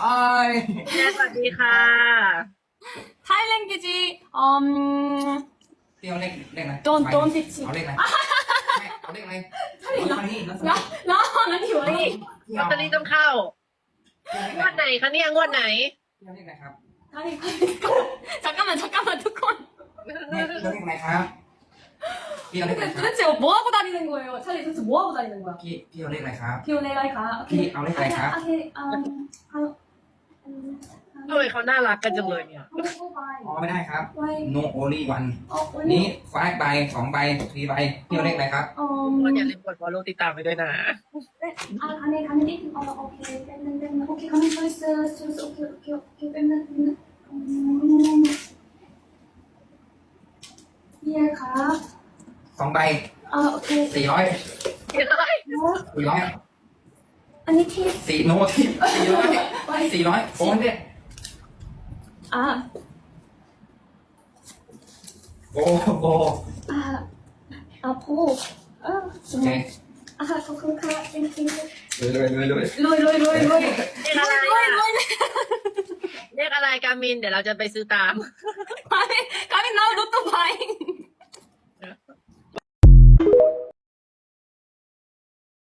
ไอ้ แม่สวัสดีค่ะ 타일랭귀지 음 พี่เอาเลขเลขอะไร don't ไป don't teach เอาเลขอะไรไม่เอาเลขอะไรเอาเลขนี้ 나 나는 이거리 ลอตเตอรี่ต้องเข้า งวดไหนคะเนี่ยงวดไหน พี่เอาเลขอะไรครับ 아니 잠깐만 잠깐만 두콘 พี่เอาเลขอะไรครับพี่เอาเลขอะไร 근데 ครับ 도대체 뭐 하고 다니는 거예요? 찰리 도대체 뭐 하고 다니는 거야? พี่พี่เอาเลขอะไรครับ 피오네라이가 พี่เอาเลขอะไรครับ 오케이 음 하요 케 ทำไมเขาน่ารักกันจังเลยเนี่ย พอไม่ได้ครับ no only one นี้ฟ้าใบสองใบสี่ใบเที่ยวเลขอะไรครับ ก็อย่าลืมกด follow ติดตามไปด้วยนะ สองใบสี่ร้อยสี่ร้อย อันนี้ที่สี่โนที่สี่ร้อยสี่ร้อยโอนเนี่ย อะโอ้โหอะอะพูดเออสมไงอะขอบคุณค่ะจริงๆลุยลุยลุยลุยลุยลุยลุยลยเรียกอะไรลุเรียกอะไรกามิน เดี๋ยวเราจะไปซื้อตาม Kahit, kahit na luto pa eh.